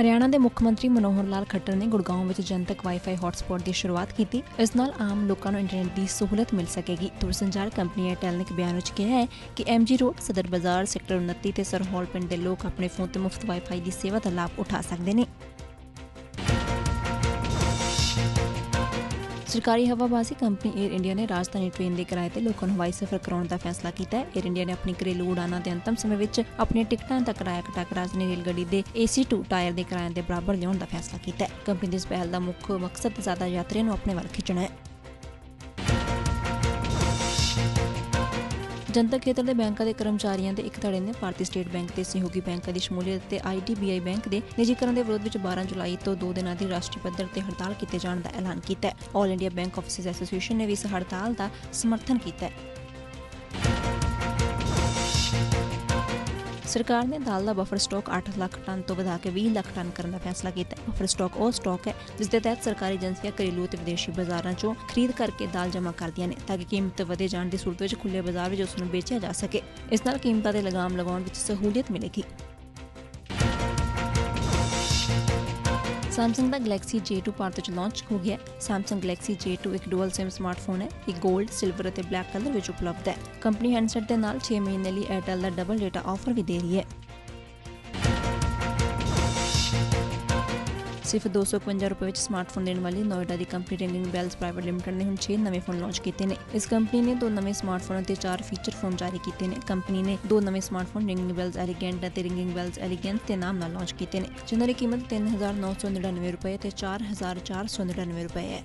ਹਰਿਆਣਾ ਦੇ ਮੁੱਖ ਮੰਤਰੀ ਮਨੋਹਰ ਲਾਲ ਖੱਟਰ ਨੇ ਗੁੜਗਾਉਂ ਵਿੱਚ ਜਨਤਕ ਵਾਈਫਾਈ ਹੌਟਸਪੌਟ ਦੀ ਸ਼ੁਰੂਆਤ ਕੀਤੀ। ਇਸ ਨਾਲ ਆਮ ਲੋਕਾਂ ਨੂੰ ਇੰਟਰਨੈਟ ਦੀ ਸਹੂਲਤ ਮਿਲ ਸਕੇਗੀ। ਦੂਰਸੰਚਾਰ ਕੰਪਨੀ ਏਅਰਟੈਲ ਨੇ ਇੱਕ ਬਿਆਨ ਵਿੱਚ ਕਿਹਾ ਹੈ ਕਿ ਐਮਜੀ ਰੋਡ ਸਦਰ ਬਾਜ਼ਾਰ, ਸੈਕਟਰ 29 ਤੇ ਸਰਹੌਲ ਪਿੰਡ ਦੇ ਲੋਕ ਆਪਣੇ ਫੋਨ ਤੇ ਮੁਫਤ ਵਾਈਫਾਈ ਦੀ ਸੇਵਾ ਦਾ ਲਾਭ ਉਠਾ ਸਕਦੇ ਨੇ। ਸਰਕਾਰੀ ਹਵਾਬਾਜ਼ੀ ਕੰਪਨੀ 에ਅਰ ਇੰਡੀਆ ਨੇ ਰਾਜਧਾਨੀ ਟ੍ਰੇਨ ਦੇ ਕਿਰਾਏ ਤੇ ਲੋਕਾਂ ਨੂੰ ਹਵਾਈ ਸਫ਼ਰ ਕਰਾਉਣ ਦਾ ਫੈਸਲਾ ਕੀਤਾ ਹੈ। 에ਅਰ ਇੰਡੀਆ ਨੇ ਆਪਣੀ ਘਰੇਲੂ ਉਡਾਨਾਂ ਦੇ ਅੰਤਮ ਸਮੇਂ ਵਿੱਚ ਆਪਣੀਆਂ ਟਿਕਟਾਂ ਦਾ ਕਿਰਾਇਆ ਘਟਾ ਕੇ ਰਾਜਧਾਨੀ ਰੇਲ ਗੱਡੀ ਦੇ AC2 ਟਾਇਰ ਦੇ ਕਿਰਾਏ ਦੇ ਬਰਾਬਰ ਲਿਆਉਣ ਦਾ ਫੈਸਲਾ ਕੀਤਾ ਹੈ। ਕੰਪਨੀ ਦੀ ਇਸ ਪਹਿਲ ਦਾ ਮੁੱਖ ਮਕਸਦ ਜ਼ਿਆਦਾ ਯਾਤਰੀਆਂ ਨੂੰ ਆਪਣੇ ਵੱਲ ਖਿੱਚਣਾ ਹੈ। ਜਨਤਕ ਖੇਤਰ ਦੇ ਬੈਂਕਾਂ ਦੇ ਕਰਮਚਾਰੀਆਂ ਦੇ ਇੱਕ ਧੜੇ ਨੇ ਭਾਰਤੀ ਸਟੇਟ ਬੈਂਕ ਤੇ ਸਹਿਯੋਗੀ ਬੈਂਕਾਂ ਦੀ ਸ਼ਮੂਲੀਅਤ ਤੇ ਆਈਡੀਬੀਆਈ ਬੈਂਕ ਦੇ ਨਿੱਜੀਕਰਨ ਦੇ ਵਿਰੋਧ ਵਿੱਚ 12 ਜੁਲਾਈ ਤੋਂ 2 ਦਿਨਾਂ ਦੀ ਰਾਸ਼ਟਰੀ ਪੱਧਰ ਤੇ ਹੜਤਾਲ ਕੀਤੇ ਜਾਣ ਦਾ ਐਲਾਨ ਕੀਤਾ ਹੈ। All India Bank Officers Association ਨੇ ਵੀ ਇਸ ਹੜਤਾਲ ਦਾ ਸਮਰਥਨ ਕੀਤਾ ਹੈ। ਸਰਕਾਰ ਨੇ ਦਾਲ ਦਾ ਬਫਰ ਸਟਾਕ 8 ਲੱਖ ਟਨ ਤੋਂ ਵਧਾ ਕੇ 20 ਲੱਖ ਟਨ ਕਰਨ ਦਾ ਫੈਸਲਾ ਕੀਤਾ ਹੈ। ਬਫਰ ਸਟਾਕ ਉਹ ਸਟਾਕ ਹੈ ਜਿਸ ਦੇ ਤਹਿਤ ਸਰਕਾਰੀ ਏਜੰਸੀਆਂ ਘਰੇਲੂ ਅਤੇ ਵਿਦੇਸ਼ੀ ਬਾਜ਼ਾਰਾਂ 'ਚੋਂ ਖਰੀਦ ਕਰਕੇ ਦਾਲ ਜਮ੍ਹਾਂ ਕਰਦੀਆਂ ਨੇ ਤਾਂ ਕਿ ਕੀਮਤ ਵਧੇ ਜਾਣ ਦੀ ਸੂਰਤ ਵਿੱਚ ਖੁੱਲੇ ਬਾਜ਼ਾਰ ਵਿੱਚ ਉਸ ਨੂੰ ਵੇਚਿਆ ਜਾ ਸਕੇ। ਇਸ ਨਾਲ ਕੀਮਤਾਂ ਤੇ ਲਗਾਮ ਲਗਾਉਣ ਵਿੱਚ ਸਹੂਲਤ ਮਿਲੇਗੀ। Samsung ਦਾ Galaxy J2 ਭਾਰਤ ਵਿੱਚ ਲਾਂਚ ਹੋ ਗਿਆ ਹੈ। Samsung Galaxy J2 ਇੱਕ ਡੁਅਲ SIM ਸਮਾਰਟਫੋਨ ਹੈ। ਇਹ 골ਡ, ਸਿਲਵਰ ਅਤੇ ਬਲੈਕ ਕਲਰ ਵਿੱਚ ਉਪਲਬਧ ਹੈ। ਕੰਪਨੀ ਹੈਂਡਸੈਟ ਦੇ ਨਾਲ 6 ਮਹੀਨੇ ਲਈ Airtel ਦਾ ਡਬਲ ਡੇਟਾ ਆਫਰ ਵੀ ਦੇ ਰਹੀ ਹੈ। ਸਿਰਫ 251 ਰੁਪਏ ਵਿੱਚ ਸਮਾਰਟਫੋਨ ਦੇਣ ਵਾਲੀ ਨੋਇਡਾ ਦੀ company Ringing Bells Private Limited ਨੇ ਹੁਣ 6 ਨਵੇਂ ਫੋਨ ਲਾਂਚ ਕੀਤੇ ਨੇ। ਇਸ ਕੰਪਨੀ ਨੇ ਦੋ ਨਵੇਂ ਸਮਾਰਟਫੋਨ ਅਤੇ ਚਾਰ ਫੀਚਰ ਫੋਨ ਜਾਰੀ ਕੀਤੇ ਨੇ। ਕੰਪਨੀ ਨੇ ਦੋ ਨਵੇਂ ਸਮਾਰਟਫੋਨ ਰਿੰਗਿੰਗ ਬੈਲਸ ਐਲੀਗੈਂਟ ਅਤੇ ਰਿੰਗਿੰਗ ਬੈਲਸ ਐਲੀਗੈਂਸ ਦੇ ਨਾਮ ਨਾਲ ਲਾਂਚ ਕੀਤੇ ਨੇ, ਜਿਨ੍ਹਾਂ ਦੀ ਕੀਮਤ 3999 ਰੁਪਏ ਤੇ 4499 ਰੁਪਏ ਹੈ।